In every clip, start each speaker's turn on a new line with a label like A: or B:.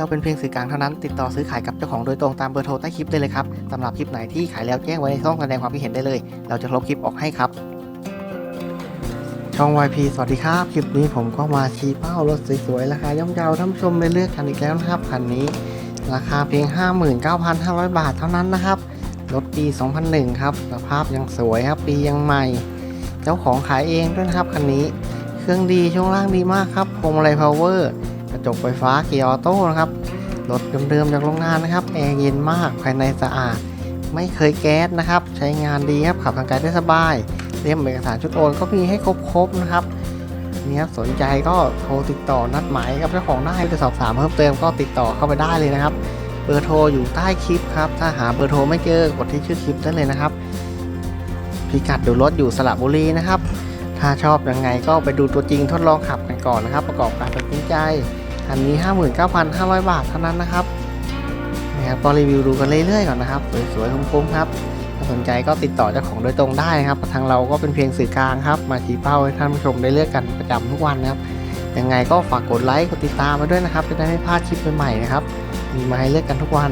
A: เราเป็นเพียงสื่อกลางเท่านั้น ติดต่อซื้อขายกับเจ้าของโดยตรงตามเบอร์โทรใต้คลิปได้เลยครับสำหรับคลิปไหนที่ขายแล้วแจ้งไว้ในช่องแสดงความคิดเห็นได้เลย เราจะลบคลิปออกให้ครับ ช่อง YP สวัสดีครับ คลิปนี้ผมก็มาชี้เป้ารถสวยๆราคาย่อมเยาท่านชมไปเลือกกันอีกแล้วนะครับคันนี้ ราคาเพียง 59,500 บาทเท่านั้นนะครับรถปี 2001 ครับสภาพยังสวยครับปียังใหม่ เจ้าของขายเองด้วยนะครับคันนี้ เครื่องดีช่วงล่างดีมากครับพวงมาลัยพาวเวอร์ ระจกไฟฟ้าเกียร์ออโต้นะครับรถเดิมๆจากโรงงานนะครับแอร์เย็นมากภายในสะอาด ไม่เคยแก๊สนะครับ ใช้งานดีครับขับทางไกลได้สบายเล่มเอกสารชุดโอนก็มีให้ครบๆนะครับนี่ครับสนใจก็โทรติดต่อนัดหมายกับเจ้าของได้จะสอบถามเพิ่มเติมก็ติดต่อเข้าไปได้เลยนะครับ เบอร์โทรอยู่ใต้คลิปครับ ถ้าหาเบอร์โทรไม่เจอกดที่ชื่อคลิปได้เลยนะครับพิกัดดูรถอยู่สระบุรีนะครับ ถ้าชอบยังไงก็ไปดูตัวจริงทดลองขับกันก่อนนะครับ ประกอบการตัดสินใจ อันนี้ 59,500 บาทเท่านั้นนะครับนะครับก็รีวิวดูกันเรื่อยๆก่อนนะครับสวยๆคุ้มๆครับถ้าสนใจก็ติดต่อเจ้าของโดยตรงได้นะครับ ทางเราก็เป็นเพียงสื่อกลางครับ มาชี้เป้าให้ท่านผู้ชมได้เลือกกันประจำทุกวันนะครับยังไงก็ฝากกดไลค์กดติดตามมาด้วยนะครับ จะได้ไม่พลาดคลิปใหม่ๆนะครับ มีมาให้เลือกกันทุกวัน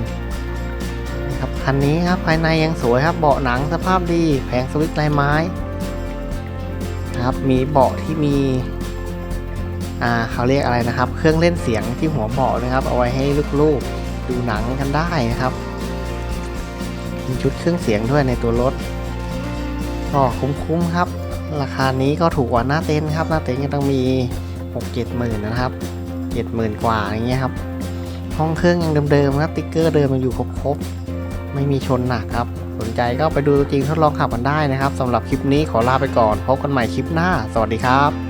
A: นะครับคันนี้ครับภายในยังสวยครับเบาะหนังสภาพดีแผงสวิตช์ลายไม้นะครับมีเบาะที่มี เขาเรียกอะไรนะครับ เครื่องเล่นเสียงที่หัวเบาะนะครับ เอาไว้ให้ลูกๆดูหนังกันได้นะครับ มีชุดเครื่องเสียงด้วยในตัวรถก็คุ้มๆครับ ราคานี้ก็ถูกกว่าหน้าเต็นท์ครับ หน้าเต็นท์ก็ต้องมี6 7หมื่นนะครับ70,000กว่าอย่างเงี้ยครับ ห้องเครื่องยังเดิมๆครับติ๊กเกอร์เดิมยังอยู่ครบๆไม่มีชนหนักครับ สนใจก็ไปดูตัวจริงทดลองขับกันได้นะครับสำหรับคลิปนี้ขอลาไปก่อน พบกันใหม่คลิปหน้า สวัสดีครับ